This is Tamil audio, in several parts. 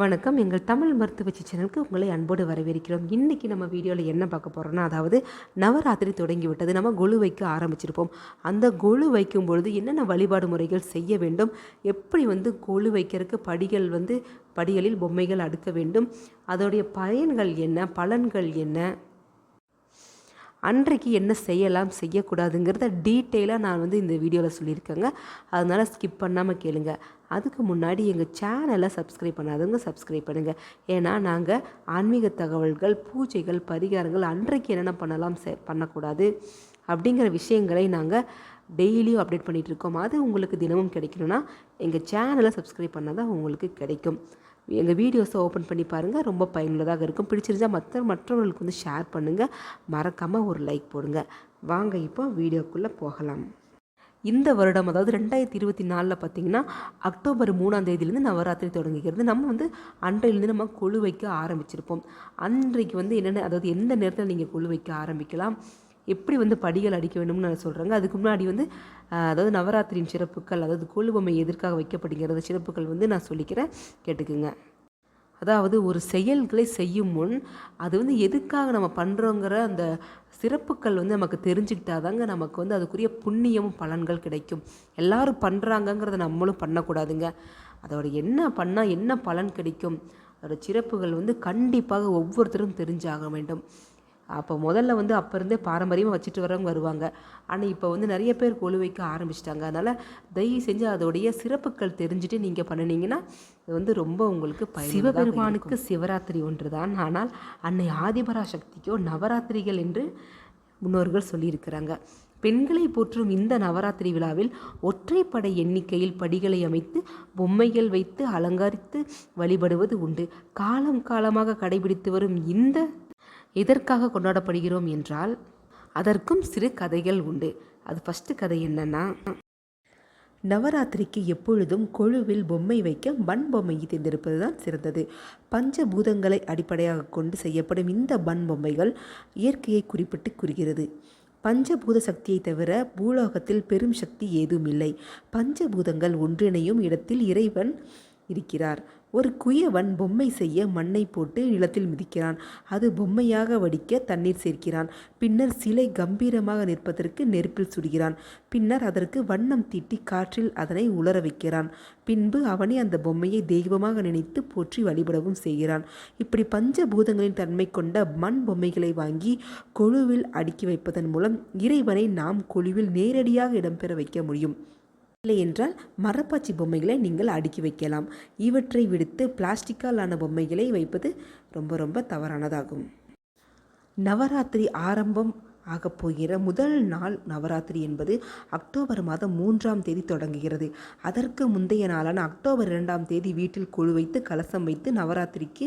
வணக்கம். எங்கள் தமிழ் மருத்துவ சேனலுக்கு உங்களை அன்போடு வரவேற்கிறோம். இன்றைக்கி நம்ம வீடியோவில் என்ன பார்க்க போகிறோம்னா அதாவது நவராத்திரி தொடங்கி விட்டது நம்ம கொலு வைக்க ஆரம்பிச்சிருப்போம். அந்த கொலு வைக்கும் பொழுது என்னென்ன வழிபாடு முறைகள் செய்ய வேண்டும்? எப்படி வந்து கொலு வைக்கிறதுக்கு படிகள் வந்து படிகளில் பொம்மைகள் அடுக்க வேண்டும்? அதோடைய பயன்கள் என்ன? பலன்கள் என்ன? அன்றைக்கு என்ன செய்யலாம் செய்யக்கூடாதுங்கிறத டீட்டெயிலாக நான் வந்து இந்த வீடியோவில் சொல்லியிருக்கேங்க. அதனால் ஸ்கிப் பண்ணாமல் கேளுங்க. அதுக்கு முன்னாடி எங்கள் சேனலை சப்ஸ்கிரைப் பண்ணாதவங்க சப்ஸ்கிரைப் பண்ணுங்கள் ஏன்னா நாங்கள் ஆன்மீக தகவல்கள் பூஜைகள் பரிகாரங்கள் அன்றைக்கு என்னென்ன பண்ணலாம் செ பண்ணக்கூடாது அப்படிங்கிற விஷயங்களை நாங்கள் டெய்லியும் அப்டேட் பண்ணிகிட்டு இருக்கோம். அது உங்களுக்கு தினமும் கிடைக்கணும்னா எங்கள் சேனலை சப்ஸ்கிரைப் பண்ணால் தான் உங்களுக்கு கிடைக்கும். எங்கள் வீடியோஸை ஓப்பன் பண்ணி பாருங்கள். ரொம்ப பயனுள்ளதாக இருக்கும். பிடிச்சிருந்தா மற்ற மற்றவர்களுக்கு வந்து ஷேர் பண்ணுங்கள். மறக்காமல் ஒரு லைக் போடுங்க வாங்க இப்போ வீடியோக்குள்ளே போகலாம். இந்த வருடம் அதாவது ரெண்டாயிரத்தி இருபத்தி நாலில் பார்த்தீங்கன்னா அக்டோபர் மூணாம் தேதியிலேருந்து நவராத்திரி தொடங்குகிறது. நம்ம வந்து அன்றையிலேருந்து நம்ம கொழு வைக்க ஆரம்பிச்சிருப்போம். அன்றைக்கு வந்து என்னென்ன அதாவது எந்த நேரத்தில் நீங்கள் கொழு வைக்க ஆரம்பிக்கலாம் எப்படி வந்து படிகள் அடிக்க வேண்டும்னு நான் சொல்கிறாங்க அதுக்கு முன்னாடி வந்து அதாவது நவராத்திரியின் சிறப்புகள் அதாவது கொழு எதிர்க்காக எதற்காக வைக்கப்படுகிறது சிறப்புகள் வந்து நான் சொல்லிக்கிறேன். கேட்டுக்குங்க. அதாவது ஒரு செயல்களை செய்யும் முன் அது வந்து எதுக்காக நம்ம பண்ணுறோங்கிற அந்த சிறப்புகள் வந்து நமக்கு தெரிஞ்சுக்கிட்டாதாங்க நமக்கு வந்து அதுக்குரிய புண்ணியமும் பலன்கள் கிடைக்கும். எல்லாரும் பண்ணுறாங்கங்கிறத நம்மளும் பண்ணக்கூடாதுங்க. அதோட என்ன பண்ணால் என்ன பலன் கிடைக்கும்? அதோட சிறப்புகள் வந்து கண்டிப்பாக ஒவ்வொருத்தரும் தெரிஞ்சாக வேண்டும். அப்போ முதல்ல வந்து அப்போ இருந்தே பாரம்பரியமாக வச்சுட்டு வரவங்க வருவாங்க. ஆனால் இப்போ வந்து நிறைய பேர் கொலு வைக்க ஆரம்பிச்சிட்டாங்க. அதனால் தயவு செஞ்சு அதோடைய சிறப்புகள் தெரிஞ்சுட்டு நீங்கள் பண்ணினீங்கன்னா இது வந்து ரொம்ப உங்களுக்கு சிவபெருமானுக்கு சிவராத்திரி ஒன்று தான் ஆனால் அன்னை ஆதிபரா சக்திக்கோ நவராத்திரிகள் என்று முன்னோர்கள் சொல்லியிருக்கிறாங்க. பெண்களை போற்றும் இந்த நவராத்திரி விழாவில் ஒற்றைப்படை எண்ணிக்கையில் படிகளை அமைத்து பொம்மைகள் வைத்து அலங்கரித்து வழிபடுவது உண்டு. காலம் காலமாக கடைபிடித்து வரும் இந்த எதற்காக கொண்டாடப்படுகிறோம் என்றால் அதற்கும் சிறு கதைகள் உண்டு. அது ஃபஸ்ட்டு கதை என்னன்னா நவராத்திரிக்கு எப்பொழுதும் கொழுவில் பொம்மை வைக்க மண் பொம்மையை தேர்ந்தெடுப்பது தான் சிறந்தது. பஞ்சபூதங்களை அடிப்படையாக கொண்டு செய்யப்படும் இந்த மண் பொம்மைகள் இயற்கையை குறிப்பிட்டு கூறுகிறது. பஞ்சபூத சக்தியை தவிர பூலோகத்தில் பெரும் சக்தி ஏதும் இல்லை பஞ்சபூதங்கள் ஒன்றிணையும் இடத்தில் இறைவன் இருக்கிறார். ஒரு குயவன் பொம்மை செய்ய மண்ணை போட்டு நிலத்தில் மிதிக்கிறான். அது பொம்மையாக வடிக்க தண்ணீர் சேர்க்கிறான். பின்னர் சிலை கம்பீரமாக நிற்பதற்கு நெருப்பில் சுடுகிறான். பின்னர் அதற்கு வண்ணம் தீட்டி காற்றில் அதனை உலர வைக்கிறான். பின்பு அவனே அந்த பொம்மையை தெய்வமாக நினைத்து போற்றி வழிபடவும் செய்கிறான். இப்படி பஞ்ச பூதங்களின் தன்மை கொண்ட மண் பொம்மைகளை வாங்கி கொழுவில் அடுக்கி வைப்பதன் மூலம் இறைவனை நாம் கொழுவில் நேரடியாக இடம்பெற வைக்க முடியும். இல்லை என்றால் மரப்பாச்சி பொம்மைகளை நீங்கள் அடுக்கி வைக்கலாம். இவற்றை விடுத்து பிளாஸ்டிக்கால் ஆன பொம்மைகளை வைப்பது ரொம்ப ரொம்ப தவறானதாகும். நவராத்திரி ஆரம்பம் ஆகப்போகிற முதல் நாள் நவராத்திரி என்பது அக்டோபர் மாதம் மூன்றாம் தேதி தொடங்குகிறது. அதற்கு முந்தைய நாளான அக்டோபர் இரண்டாம் தேதி வீட்டில் கொழு வைத்து கலசம் வைத்து நவராத்திரிக்கு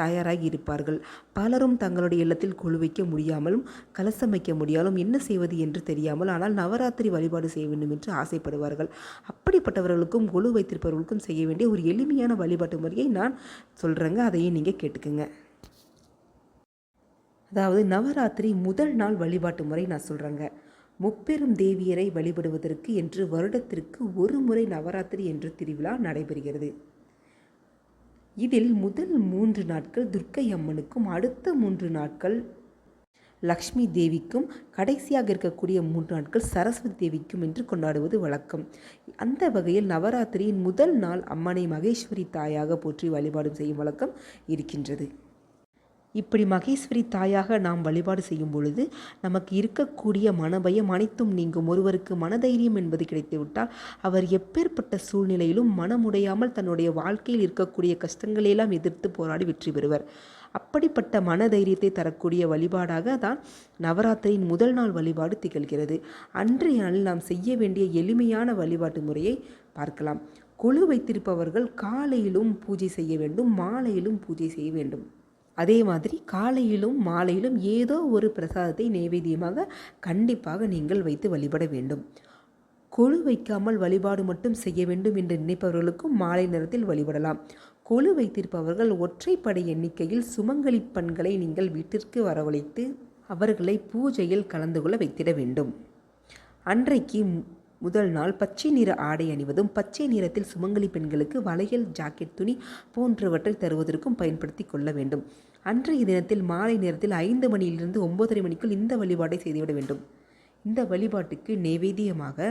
தயாராகி இருப்பார்கள். பலரும் தங்களுடைய இல்லத்தில் கொழு வைக்க முடியாமலும் கலசம் வைக்க முடியாலும் என்ன செய்வது என்று தெரியாமல் ஆனால் நவராத்திரி வழிபாடு செய்ய வேண்டும் என்று ஆசைப்படுவார்கள். அப்படிப்பட்டவர்களுக்கும் கொழு வைத்திருப்பவர்களுக்கும் செய்ய வேண்டிய ஒரு எளிமையான வழிபாட்டு முறையை நான் சொல்கிறேங்க அதையும் நீங்கள் கேட்டுக்குங்க. அதாவது நவராத்திரி முதல் நாள் வழிபாட்டு முறை நான் சொல்கிறேங்க முப்பெரும் தேவியரை வழிபடுவதற்கு என்று வருடத்திற்கு ஒரு முறை நவராத்திரி என்ற திருவிழா நடைபெறுகிறது. இதில் முதல் மூன்று நாட்கள் துர்க்கை அம்மனுக்கும் அடுத்த மூன்று நாட்கள் லக்ஷ்மி தேவிக்கும் கடைசியாக இருக்கக்கூடிய மூன்று நாட்கள் சரஸ்வதி தேவிக்கும் என்று கொண்டாடுவது வழக்கம். அந்த வகையில் நவராத்திரியின் முதல் நாள் அம்மனை மகேஸ்வரி தாயாக போற்றி வழிபாடும் செய்யும் வழக்கம் இருக்கின்றது. இப்படி மகேஸ்வரி தாயாக நாம் வழிபாடு செய்யும் பொழுது நமக்கு இருக்கக்கூடிய மனபயம் அனைத்தும் நீங்கும். ஒருவருக்கு மனதைரியம் என்பது கிடைத்துவிட்டால் அவர் எப்பேற்பட்ட சூழ்நிலையிலும் மனமுடையாமல் தன்னுடைய வாழ்க்கையில் இருக்கக்கூடிய கஷ்டங்களையெல்லாம் எதிர்த்து போராடி வெற்றி பெறுவர். அப்படிப்பட்ட மனதைரியத்தை தரக்கூடிய வழிபாடாக தான் நவராத்திரியின் முதல் நாள் வழிபாடு திகழ்கிறது. அன்றைய நாளில் நாம் செய்ய வேண்டிய எளிமையான வழிபாட்டு முறையை பார்க்கலாம். கொழு வைத்திருப்பவர்கள் காலையிலும் பூஜை செய்ய வேண்டும் மாலையிலும் பூஜை செய்ய வேண்டும். அதே மாதிரி காலையிலும் மாலையிலும் ஏதோ ஒரு பிரசாதத்தை நைவேத்தியமாக கண்டிப்பாக நீங்கள் வைத்து வழிபட வேண்டும். கொழு வைக்காமல் வழிபாடு மட்டும் செய்ய வேண்டும் என்று நினைப்பவர்களுக்கும் மாலை நேரத்தில் வழிபடலாம். கொழு வைத்திருப்பவர்கள் ஒற்றைப்படை எண்ணிக்கையில் சுமங்கலி பெண்களை நீங்கள் வீட்டிற்கு வரவழைத்து அவர்களை பூஜையில் கலந்து கொள்ள வைத்திட வேண்டும். அன்றைக்கு முதல் நாள் பச்சை நிற ஆடை அணிவதும் பச்சை நிறத்தில் சுமங்கலி பெண்களுக்கு வளையல் ஜாக்கெட் துணி போன்றவற்றை தருவதற்கும் பயன்படுத்தி கொள்ள வேண்டும். அன்றைய தினத்தில் மாலை நேரத்தில் ஐந்து மணியிலிருந்து ஒன்பதரை மணிக்குள் இந்த வழிபாட்டை செய்துவிட வேண்டும். இந்த வழிபாட்டுக்கு நைவேத்தியமாக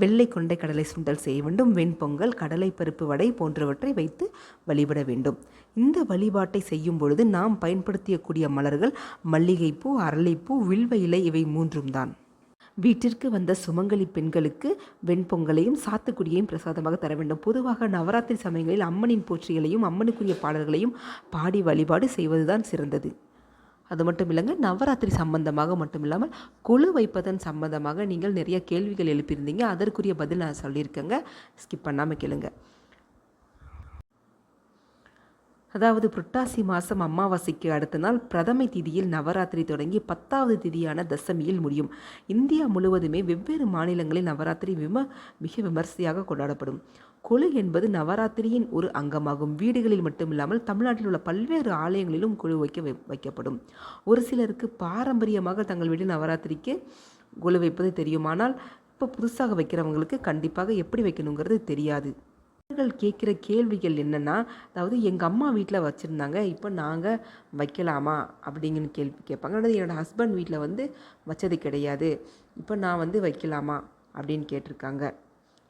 வெள்ளை கொண்டை கடலை சுண்டல் செய்ய வேண்டும். வெண்பொங்கல் கடலை பருப்பு வடை போன்றவற்றை வைத்து வழிபட வேண்டும். இந்த வழிபாட்டை செய்யும் பொழுது நாம் பயன்படுத்தக்கூடிய மலர்கள் மல்லிகைப்பூ அரளிப்பூ வில்வ இலை இவை மூன்றும் தான் வீட்டிற்கு வந்த சுமங்கலி பெண்களுக்கு வெண்பொங்கலையும் சாத்துக்குடியையும் பிரசாதமாக தர வேண்டும். பொதுவாக நவராத்திரி சமயங்களில் அம்மனின் போற்றிகளையும் அம்மனுக்குரிய பாடல்களையும் பாடி வழிபாடு செய்வதுதான் சிறந்தது. அது மட்டும் இல்லைங்க நவராத்திரி சம்பந்தமாக மட்டும் இல்லாமல் குழு வைப்பதன் சம்பந்தமாக நீங்கள் நிறைய கேள்விகள் எழுப்பியிருந்தீங்க. அதற்குரிய பதில் நான் சொல்லியிருக்கேங்க. ஸ்கிப் பண்ணாமல் கேளுங்கள் அதாவது புரட்டாசி மாதம் அமாவாசைக்கு அடுத்த நாள் பிரதமை திதியில் நவராத்திரி தொடங்கி பத்தாவது திதியான தசமியில் முடியும். இந்தியா முழுவதுமே வெவ்வேறு மாநிலங்களில் நவராத்திரி விம மிக விமர்சையாக கொண்டாடப்படும். கொழு என்பது நவராத்திரியின் ஒரு அங்கமாகும். வீடுகளில் மட்டுமில்லாமல் தமிழ்நாட்டில் உள்ள பல்வேறு ஆலயங்களிலும் குழு வைக்க வைக்கப்படும். ஒரு சிலருக்கு பாரம்பரியமாக தங்கள் வீட்டில் நவராத்திரிக்கு குழு வைப்பது தெரியுமானால் இப்போ புதுசாக வைக்கிறவங்களுக்கு கண்டிப்பாக எப்படி வைக்கணுங்கிறது தெரியாது. அவர்கள் கேட்குற கேள்விகள் என்னென்னா அதாவது எங்கள் அம்மா வீட்டில் வச்சுருந்தாங்க இப்போ நாங்கள் வைக்கலாமா அப்படிங்கன்னு கேள்வி கேட்பாங்க. அல்லது என்னோடய ஹஸ்பண்ட் வீட்டில் வந்து வச்சது கிடையாது. இப்போ நான் வந்து வைக்கலாமா அப்படின்னு கேட்டிருக்காங்க.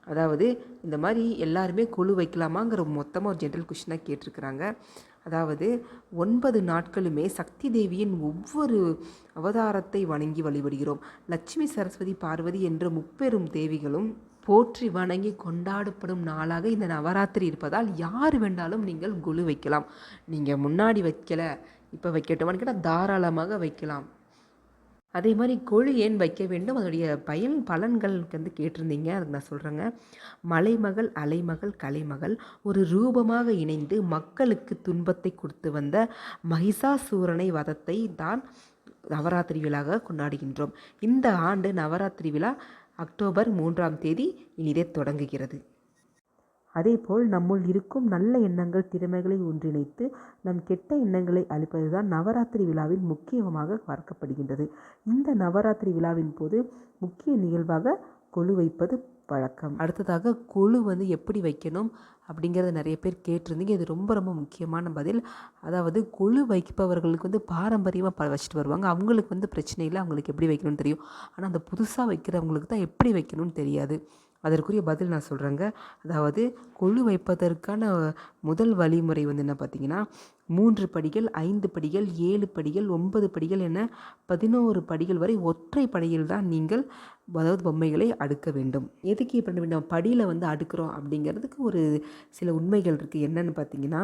அதாவது இந்த மாதிரி எல்லாருமே குழு வைக்கலாமாங்கிற மொத்தமாக ஒரு ஜென்ரல் கொஷினாக கேட்டிருக்கிறாங்க. அதாவது ஒன்பது நாட்களுமே சக்தி தேவியின் ஒவ்வொரு அவதாரத்தை வணங்கி வழிபடுகிறோம். லட்சுமி சரஸ்வதி பார்வதி என்ற முப்பெரும் தேவிகளும் போற்றி வணங்கி கொண்டாடப்படும் நாளாக இந்த நவராத்திரி இருப்பதால் யார் வேண்டாலும் நீங்கள் குழு வைக்கலாம். நீங்கள் முன்னாடி வைக்கலை இப்போ வைக்கட்டுமான்னு கேட்டால் தாராளமாக வைக்கலாம். அதே மாதிரி கொழு ஏன் வைக்க வேண்டும்? அதனுடைய பயன் பலன்களுக்கு வந்து கேட்டிருந்தீங்க. அதுக்கு நான் சொல்கிறேங்க மலைமகள் அலைமகள் கலைமகள் ஒரு ரூபமாக இணைந்து மக்களுக்கு துன்பத்தை கொடுத்து வந்த மகிஷாசூரனை வதத்தை தான் நவராத்திரி விழாக கொண்டாடுகின்றோம். இந்த ஆண்டு நவராத்திரி விழா அக்டோபர் மூன்றாம் தேதி இனிதே தொடங்குகிறது. அதேபோல் நம்முள் இருக்கும் நல்ல எண்ணங்கள் திறமைகளை ஒன்றிணைத்து நம் கெட்ட எண்ணங்களை அழிப்பதுதான் நவராத்திரி விழாவின் முக்கியமாக பார்க்கப்படுகின்றது. இந்த நவராத்திரி விழாவின் போது முக்கிய நிகழ்வாக கொழு வைப்பது பழக்கம். அடுத்ததாக கொழு வந்து எப்படி வைக்கணும் அப்படிங்கிறத நிறைய பேர் கேட்டிருந்தீங்க. இது ரொம்ப ரொம்ப முக்கியமான பதில். அதாவது கொழு வைப்பவர்களுக்கு வந்து பாரம்பரியமாக ப வச்சுட்டு வருவாங்க. அவங்களுக்கு வந்து பிரச்சனை இல்லை அவங்களுக்கு எப்படி வைக்கணும்னு தெரியும். ஆனால் அந்த புதுசாக வைக்கிறவங்களுக்கு தான் எப்படி வைக்கணும்னு தெரியாது. அதற்குரிய பதில் நான் சொல்கிறேங்க அதாவது கொழு வைப்பதற்கான முதல் வழிமுறை வந்து என்ன பார்த்தீங்கன்னா மூன்று படிகள் ஐந்து படிகள் ஏழு படிகள் ஒன்பது படிகள் என பதினோரு படிகள் வரை ஒற்றை படியில் தான் நீங்கள் அதாவது பொம்மைகளை அடுக்க வேண்டும். எதுக்கு இப்போ நம்ம படியில் வந்து அடுக்கிறோம் அப்படிங்கிறதுக்கு ஒரு சில உண்மைகள் இருக்குது என்னென்னு பார்த்தீங்கன்னா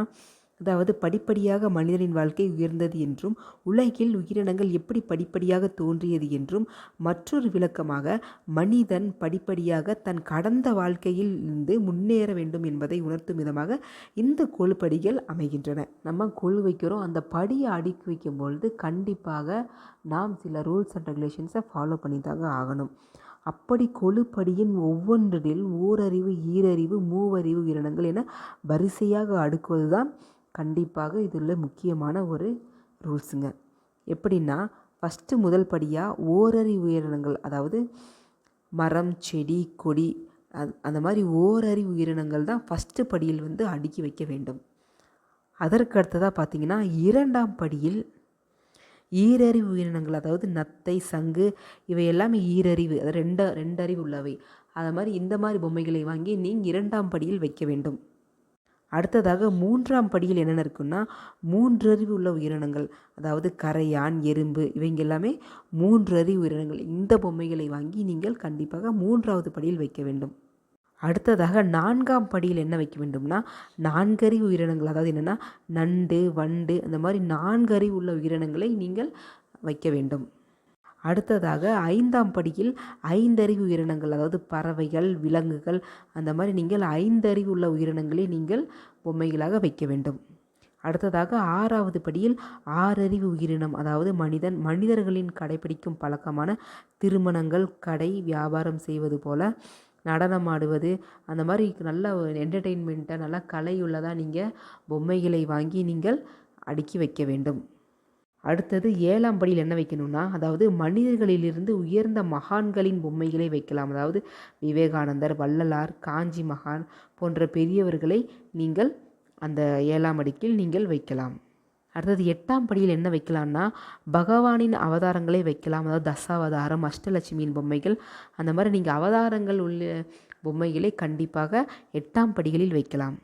அதாவது படிப்படியாக மனிதனின் வாழ்க்கை உயர்ந்தது என்றும் உலகில் உயிரினங்கள் எப்படி படிப்படியாக தோன்றியது என்றும் மற்றொரு விளக்கமாக மனிதன் படிப்படியாக தன் கடந்த வாழ்க்கையில் இருந்து முன்னேற வேண்டும் என்பதை உணர்த்தும் விதமாக இந்த கொழுப்படிகள் அமைகின்றன. நம்ம கொழு வைக்கிறோம். அந்த படியை அடுக்கி வைக்கும் பொழுது கண்டிப்பாக நாம் சில ரூல்ஸ் அண்ட் ரெகுலேஷன்ஸை ஃபாலோ பண்ணிதாங்க ஆகணும். அப்படி கொழுப்படியின் ஒவ்வொன்றில் ஓரறிவு ஈரறிவு மூவறிவு உயிரினங்கள் என வரிசையாக அடுக்குவது தான் கண்டிப்பாக இதில் முக்கியமான ஒரு ரூல்ஸுங்க. எப்படின்னா ஃபஸ்ட்டு முதல் படியாக ஓரறி உயிரினங்கள் அதாவது மரம் செடி கொடி அது அந்த மாதிரி ஓரறி உயிரினங்கள் தான் ஃபஸ்ட்டு படியில் வந்து அடுக்கி வைக்க வேண்டும். அதற்கு அடுத்ததாக பார்த்திங்கன்னா இரண்டாம் படியில் ஈரறிவு உயிரினங்கள் அதாவது நத்தை சங்கு இவை எல்லாமே ஈரறிவு அது ரெண்டு ரெண்டறிவு உள்ளவை. அது மாதிரி இந்த மாதிரி பொம்மைகளை வாங்கி நீங்கள் இரண்டாம் படியில் வைக்க வேண்டும். அடுத்ததாக மூன்றாம் படியில் என்னென்ன இருக்குன்னா மூன்றறிவு உள்ள உயிரினங்கள் அதாவது கரையான் எறும்பு இவங்க எல்லாமே மூன்றறிவு உயிரினங்கள். இந்த பொம்மைகளை வாங்கி நீங்கள் கண்டிப்பாக மூன்றாவது படியில் வைக்க வேண்டும். அடுத்ததாக நான்காம் படியில் என்ன வைக்க வேண்டும்னா நான்கறிவு உயிரினங்கள் அதாவது என்னென்னா நண்டு வண்டு அந்த மாதிரி நான்கறிவு உள்ள உயிரினங்களை நீங்கள் வைக்க வேண்டும். அடுத்ததாக ஐந்தாம் படியில் ஐந்தறிவு உயிரினங்கள் அதாவது பறவைகள் விலங்குகள் அந்த மாதிரி நீங்கள் ஐந்தறிவு உள்ள உயிரினங்களை நீங்கள் பொம்மைகளாக வைக்க வேண்டும். அடுத்ததாக ஆறாவது படியில் ஆறறிவு உயிரினம் அதாவது மனிதன் மனிதர்களின் கடைபிடிக்கும் பழக்கமான திருமணங்கள் கடை வியாபாரம் செய்வது போல நடனம் ஆடுவது அந்த மாதிரி நல்ல என்டர்டெயின்மெண்ட்டை நல்லா கலை உள்ளதாக நீங்கள் பொம்மைகளை வாங்கி நீங்கள் அடுக்கி வைக்க வேண்டும். அடுத்தது ஏழாம் படியில் என்ன வைக்கணும்னா அதாவது மனிதர்களிலிருந்து உயர்ந்த மகான்களின் பொம்மைகளை வைக்கலாம். அதாவது விவேகானந்தர் வள்ளலார் காஞ்சி மகான் போன்ற பெரியவர்களை நீங்கள் அந்த ஏழாம் அடிக்கில் நீங்கள் வைக்கலாம். அடுத்தது எட்டாம் படியில் என்ன வைக்கலாம்னா பகவானின் அவதாரங்களை வைக்கலாம். அதாவது தசாவதாரம் அஷ்டலட்சுமியின் பொம்மைகள் அந்த மாதிரி நீங்கள் அவதாரங்கள் உள்ள பொம்மைகளை கண்டிப்பாக எட்டாம் படிகளில் வைக்கலாம்.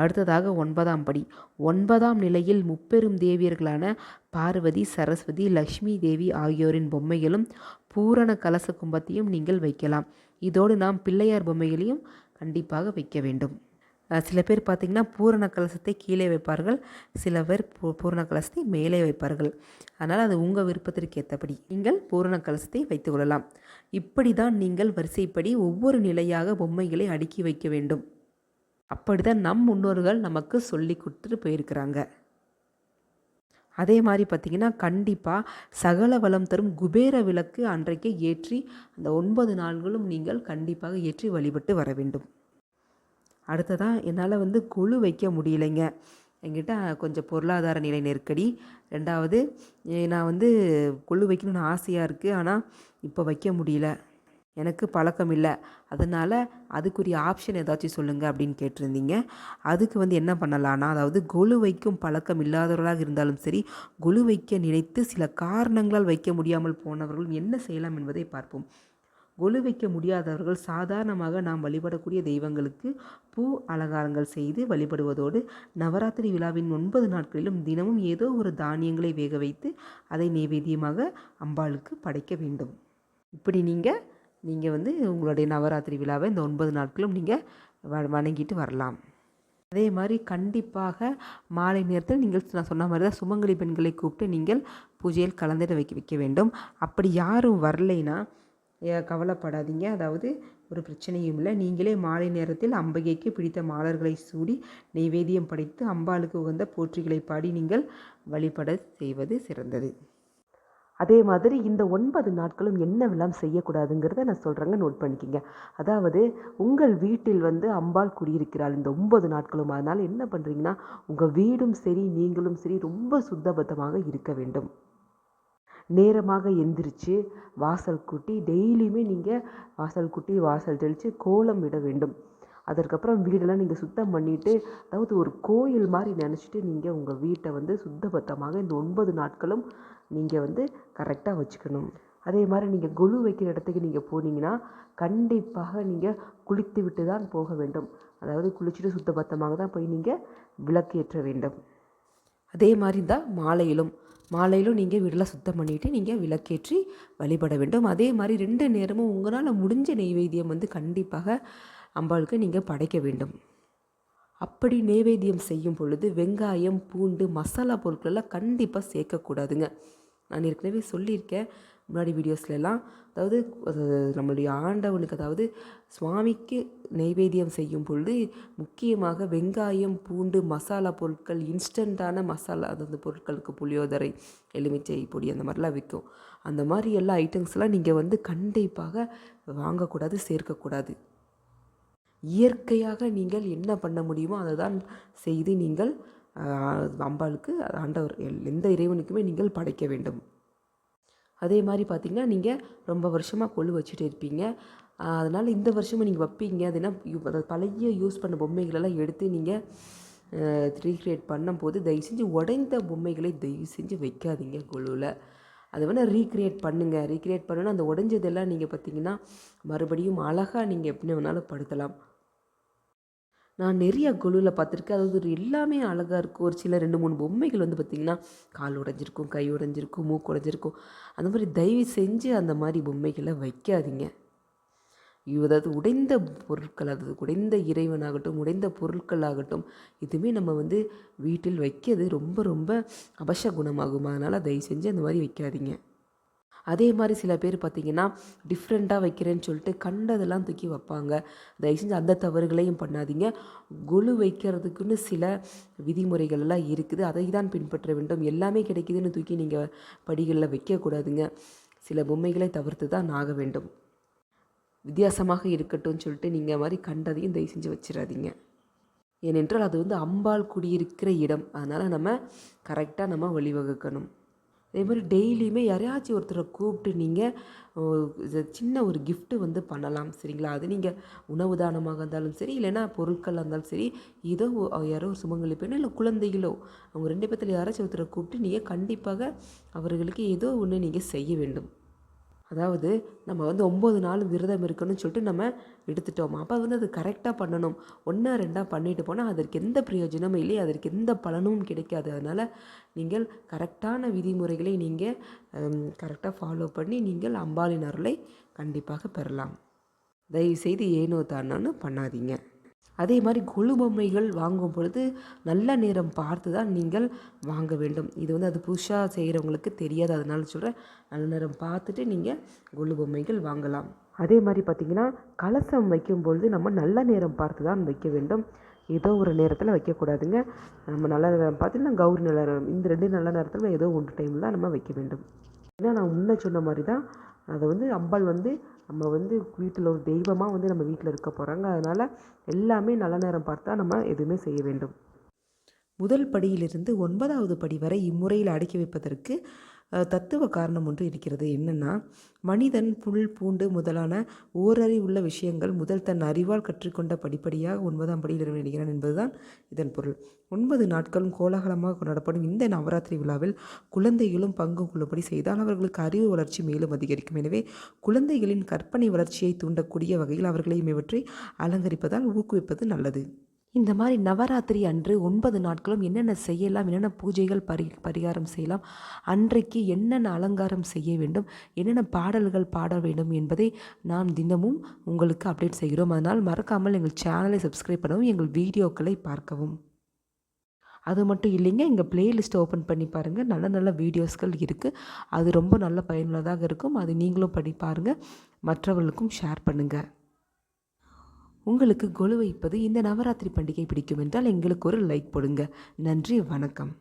அடுத்ததாக ஒன்பதாம் படி. ஒன்பதாம் நிலையில் முப்பெரும் தேவியர்களான பார்வதி சரஸ்வதி லக்ஷ்மி தேவி ஆகியோரின் பொம்மைகளும் பூரண கலச கும்பத்தையும் நீங்கள் வைக்கலாம். இதோடு நாம் பிள்ளையார் பொம்மைகளையும் கண்டிப்பாக வைக்க வேண்டும். சில பேர் பார்த்திங்கன்னா பூரண கலசத்தை கீழே வைப்பார்கள். சில பேர் பூ பூரண கலசத்தை மேலே வைப்பார்கள். அதனால் அது உங்கள் விருப்பத்திற்கு ஏற்றபடி நீங்கள் பூரண கலசத்தை வைத்து கொள்ளலாம். இப்படி தான் நீங்கள் வரிசைப்படி ஒவ்வொரு நிலையாக பொம்மைகளை அடுக்கி வைக்க வேண்டும். அப்படி தான் நம் முன்னோர்கள் நமக்கு சொல்லி கொடுத்துட்டு போயிருக்கிறாங்க. அதே மாதிரி பார்த்திங்கன்னா கண்டிப்பாக சகல வளம் தரும் குபேர விளக்கு அன்றைக்கே ஏற்றி அந்த ஒன்பது நாள்களும் நீங்கள் கண்டிப்பாக ஏற்றி வழிபட்டு வர வேண்டும். அடுத்ததாக என்னால் வந்து குழு வைக்க முடியலைங்க. என்கிட்ட கொஞ்சம் பொருளாதார நிலை நெருக்கடி. ரெண்டாவது நான் வந்து கொலு வைக்கணும்னு ஆசையாக இருக்குது ஆனால் இப்போ வைக்க முடியல. எனக்கு பழக்கம் இல்லை. அதனால் அதுக்குரிய ஆப்ஷன் ஏதாச்சும் சொல்லுங்கள் அப்படின்னு கேட்டிருந்தீங்க. அதுக்கு வந்து என்ன பண்ணலான்னா அதாவது கொலு வைக்கும் பழக்கம் இல்லாதவர்களாக இருந்தாலும் சரி கொலு வைக்க நினைத்து சில காரணங்களால் வைக்க முடியாமல் போனவர்கள் என்ன செய்யலாம் என்பதை பார்ப்போம். கொலு வைக்க முடியாதவர்கள் சாதாரணமாக நாம் வழிபடக்கூடிய தெய்வங்களுக்கு பூ அலங்காரங்கள் செய்து வழிபடுவதோடு நவராத்திரி விழாவின் ஒன்பது நாட்களிலும் தினமும் ஏதோ ஒரு தானியங்களை வேக வைத்து அதை நைவேத்தியமாக அம்பாளுக்கு படைக்க வேண்டும். இப்படி நீங்கள் நீங்கள் வந்து உங்களுடைய நவராத்திரி விழாவை இந்த ஒன்பது நாட்களும் நீங்கள் வ வணங்கிட்டு வரலாம். அதே மாதிரி கண்டிப்பாக மாலை நேரத்தில் நீங்கள் நான் சொன்ன மாதிரி தான் சுமங்கலி பெண்களை கூப்பிட்டு நீங்கள் பூஜையில் கலந்துட வைக்க வைக்க வேண்டும். அப்படி யாரும் வரலைன்னா கவலைப்படாதீங்க. அதாவது ஒரு பிரச்சனையும் இல்லை. நீங்களே மாலை நேரத்தில் அம்பிகைக்கு பிடித்த மாலர்களை சூடி நெய்வேதியம் படைத்து அம்பாளுக்கு உகந்த போற்றிகளை பாடி நீங்கள் வழிபட செய்வது சிறந்தது. அதே மாதிரி இந்த ஒன்பது நாட்களும் என்னவெல்லாம் செய்யக்கூடாதுங்கிறத நான் சொல்கிறேங்க நோட் பண்ணிக்கிங்க. அதாவது உங்கள் வீட்டில் வந்து அம்பாள் குடியிருக்கிறாள் இந்த ஒன்பது நாட்களும். அதனால் என்ன பண்ணுறீங்கன்னா உங்கள் வீடும் சரி நீங்களும் சரி ரொம்ப சுத்தபத்தமாக இருக்க வேண்டும். நேரமாக எந்திரிச்சு வாசல் கூட்டி டெய்லியுமே நீங்கள் வாசல் கூட்டி வாசல் தெளித்து கோலம் விட வேண்டும். அதற்கப்புறம் வீடெல்லாம் நீங்கள் சுத்தம் பண்ணிவிட்டு அதாவது ஒரு கோயில் மாதிரி நினச்சிட்டு நீங்கள் உங்கள் வீட்டை வந்து சுத்தபத்தமாக இந்த ஒன்பது நாட்களும் நீங்கள் வந்து கரெக்டாக வச்சுக்கணும். அதே மாதிரி நீங்கள் கொலு வைக்கிற இடத்துக்கு நீங்கள் போனீங்கன்னா கண்டிப்பாக நீங்கள் குளித்து விட்டு தான் போக வேண்டும். அதாவது குளிச்சுட்டு சுத்தபத்தமாக தான் போய் நீங்கள் விளக்கேற்ற வேண்டும். அதே மாதிரி தான் மாலையிலும் மாலையிலும் நீங்கள் வீடெல்லாம் சுத்தம் பண்ணிவிட்டு நீங்கள் விளக்கேற்றி வழிபட வேண்டும். அதே மாதிரி ரெண்டு நேரமும் உங்களால் முடிஞ்ச நெய்வேத்தியம் வந்து கண்டிப்பாக அம்பாளுக்கு நீங்கள் படைக்க வேண்டும். அப்படி நெய்வேத்தியம் செய்யும் பொழுது வெங்காயம் பூண்டு மசாலா பொருட்களெல்லாம் கண்டிப்பாக சேர்க்கக்கூடாதுங்க. நான் ஏற்கனவே சொல்லியிருக்கேன். முன்னாடி வீடியோஸ்லலாம் அதாவது நம்மளுடைய ஆண்டவனுக்கு அதாவது சுவாமிக்கு நெய்வேத்தியம் செய்யும் பொழுது முக்கியமாக வெங்காயம் பூண்டு மசாலா பொருட்கள் இன்ஸ்டண்ட்டான மசாலா அதாவது பொருட்களுக்கு புளியோதரை எலுமிச்சை பொடி அந்த மாதிரிலாம் விற்கும். அந்த மாதிரி எல்லா ஐட்டம்ஸ்லாம் நீங்கள் வந்து கண்டிப்பாக வாங்கக்கூடாது சேர்க்கக்கூடாது. இயற்கையாக நீங்கள் என்ன பண்ண முடியுமோ அதை தான் செய்து நீங்கள் அம்பாளுக்கு ஆண்டவர் எல்- எந்த இறைவனுக்குமே நீங்கள் படைக்க வேண்டும். அதே மாதிரி பார்த்திங்கன்னா நீங்கள் ரொம்ப வருஷமாக கொழு வச்சுட்டு இருப்பீங்க. அதனால் இந்த வருஷமும் நீங்கள் வைப்பீங்க. அது என்ன பழைய யூஸ் பண்ண பொம்மைகளெல்லாம் எடுத்து நீங்கள் ரீக்ரியேட் பண்ணும்போது தயவு செஞ்சு உடைந்த பொம்மைகளை தயவு செஞ்சு வைக்காதீங்க கொலுவில் அதை வேணால் ரீக்ரியேட் பண்ணுங்கள் ரீக்ரியேட் பண்ணுன்னா அந்த உடைஞ்சதெல்லாம் நீங்கள் பார்த்தீங்கன்னா மறுபடியும் அழகாக நீங்கள் எப்படி வேணாலும் படுத்தலாம். நான் நிறைய குழுவில் பார்த்துருக்கேன். அதாவது ஒரு எல்லாமே அழகாக இருக்கும். ஒரு சில ரெண்டு மூணு பொம்மைகள் வந்து பார்த்திங்கன்னா கால் உடைஞ்சிருக்கும் கை உடைஞ்சிருக்கும் மூக்கு உடஞ்சிருக்கும். அந்த மாதிரி தயவு செஞ்சு அந்த மாதிரி பொம்மைகளை வைக்காதீங்க. ஐயோ, அதாவது உடைந்த பொருட்கள் அதாவது உடைந்த இறைவனாகட்டும் உடைந்த பொருட்களாகட்டும் இதுவுமே நம்ம வந்து வீட்டில் வைக்கிறது ரொம்ப ரொம்ப அபசகுணமாகும். அதனால் தயவு செஞ்சு அந்த மாதிரி வைக்காதீங்க. அதே மாதிரி சில பேர் பார்த்திங்கன்னா டிஃப்ரெண்ட்டாக வைக்கிறேன்னு சொல்லிட்டு கண்டதெல்லாம் தூக்கி வைப்பாங்க. தயவு செஞ்சு அந்த தவறுகளையும் பண்ணாதீங்க. கொலு வைக்கிறதுக்குன்னு சில விதிமுறைகள் எல்லாம் இருக்குது. அதை தான் பின்பற்ற வேண்டும். எல்லாமே கிடைக்குதுன்னு தூக்கி நீங்கள் படிகளில் வைக்கக்கூடாதுங்க. சில பொம்மைகளை தவிர்த்து தான் ஆக வேண்டும். வித்தியாசமாக இருக்கட்டும்னு சொல்லிட்டு நீங்கள் மாதிரி கண்டதையும் தயவு செஞ்சு வச்சிடாதீங்க. ஏனென்றால் அது வந்து அம்பாள் குடியிருக்கிற இடம். அதனால் நம்ம கரெக்டாக நம்ம வழிவகுக்கணும். அதே மாதிரி டெய்லியுமே யாரையாச்சும் ஒருத்தரை கூப்பிட்டு நீங்கள் சின்ன ஒரு கிஃப்ட்டு வந்து பண்ணலாம் சரிங்களா? அது நீங்கள் உணவு தானமாக இருந்தாலும் சரி இல்லைன்னா பொருட்கள் இருந்தாலும் சரி ஏதோ யாரோ ஒரு சுமங்கலி பெண்ணோ இல்லை குழந்தைகளோ அவங்க ரெண்டு பேர்த்துல யாராச்சும் ஒருத்தரை கூப்பிட்டு நீங்கள் கண்டிப்பாக அவர்களுக்கு ஏதோ ஒன்று நீங்கள் செய்ய வேண்டும். அதாவது நம்ம வந்து ஒம்பது நாள் விரதம் இருக்கணும்னு சொல்லிட்டு நம்ம எடுத்துட்டோம்? அப்போ வந்து அது கரெக்டாக பண்ணணும். ஒன்றா ரெண்டாக பண்ணிட்டு போனால் அதற்கு எந்த பிரயோஜனமும் இல்லை அதற்கு எந்த பலனும் கிடைக்காது. அதனால் நீங்கள் கரெக்டான விதிமுறைகளை நீங்கள் கரெக்டாக ஃபாலோ பண்ணி நீங்கள் அம்பாளின் அருளை கண்டிப்பாக பெறலாம். தயவுசெய்து ஏனோ தானோன்னு பண்ணாதீங்க. அதே மாதிரி கொலு பொம்மைகள் வாங்கும் பொழுது நல்ல நேரம் பார்த்து தான் நீங்கள் வாங்க வேண்டும். இது வந்து அது புதுசாக செய்கிறவங்களுக்கு தெரியாது. அதனால சொல்கிறேன் நல்ல நேரம் பார்த்துட்டு நீங்கள் கொலு பொம்மைகள் வாங்கலாம். அதே மாதிரி பார்த்திங்கன்னா கலசம் வைக்கும் பொழுது நம்ம நல்ல நேரம் பார்த்து தான் வைக்க வேண்டும். ஏதோ ஒரு நேரத்தில் வைக்கக்கூடாதுங்க. நம்ம நல்ல நேரம் பார்த்து கௌரி நல்ல நேரம் இந்த ரெண்டு நல்ல நேரத்தில் ஏதோ ஒன்று டைமில் தான் நம்ம வைக்க வேண்டும். ஏன்னா நான் முன்ன சொன்ன மாதிரி தான் அதை வந்து அம்பாள் வந்து நம்ம வந்து வீட்டில் ஒரு தெய்வமாக வந்து நம்ம வீட்டில் இருக்க போகிறாங்க அதனால் எல்லாமே நல்ல நேரம் பார்த்தா நம்ம எதுவுமே செய்ய வேண்டும். முதல் படியிலிருந்து ஒன்பதாவது படி வரை இம்முறையில் அடக்கி வைப்பதற்கு தத்துவ காரணம் ஒன்று இருக்கிறது. என்னென்னா மனிதன் புல் பூண்டு முதலான ஓரறி உள்ள விஷயங்கள் முதல் தன் அறிவால் கற்றுக்கொண்ட படிப்படியாக ஒன்பதாம் படியில் நிறைவேறுகிறான் என்பதுதான் இதன் பொருள். ஒன்பது நாட்களும் கோலாகலமாக கொண்டாடப்படும் இந்த நவராத்திரி விழாவில் குழந்தைகளும் பங்கு கொள்ளும்படி செய்தால் அவர்களுக்கு அறிவு வளர்ச்சி மேலும் அதிகரிக்கும். எனவே குழந்தைகளின் கற்பனை வளர்ச்சியை தூண்டக்கூடிய வகையில் அவர்களையும் இவற்றை அலங்கரிப்பதால் ஊக்குவிப்பது நல்லது. இந்த மாதிரி நவராத்திரி அன்று ஒன்பது நாட்களும் என்னென்ன செய்யலாம் என்னென்ன பூஜைகள் பரி பரிகாரம் செய்யலாம் அன்றைக்கு என்னென்ன அலங்காரம் செய்ய வேண்டும் என்னென்ன பாடல்கள் பாட வேண்டும் என்பதை நாம் தினமும் உங்களுக்கு அப்டேட் செய்கிறோம். அதனால் மறக்காமல் எங்கள் சேனலை சப்ஸ்கிரைப் பண்ணவும் எங்கள் வீடியோக்களை பார்க்கவும். அது மட்டும் இல்லைங்க எங்கள் பிளேலிஸ்ட்டை ஓப்பன் பண்ணி பாருங்கள் நல்ல நல்ல வீடியோஸ்கள் இருக்குது அது ரொம்ப நல்ல பயனுள்ளதாக இருக்கும். அது நீங்களும் படி பாருங்கள் மற்றவர்களுக்கும் ஷேர் பண்ணுங்கள் உங்களுக்கு கொலு வைப்பது இந்த நவராத்திரி பண்டிகை பிடிக்கும் என்றால் எங்களுக்கு ஒரு லைக் போடுங்க. நன்றி வணக்கம்.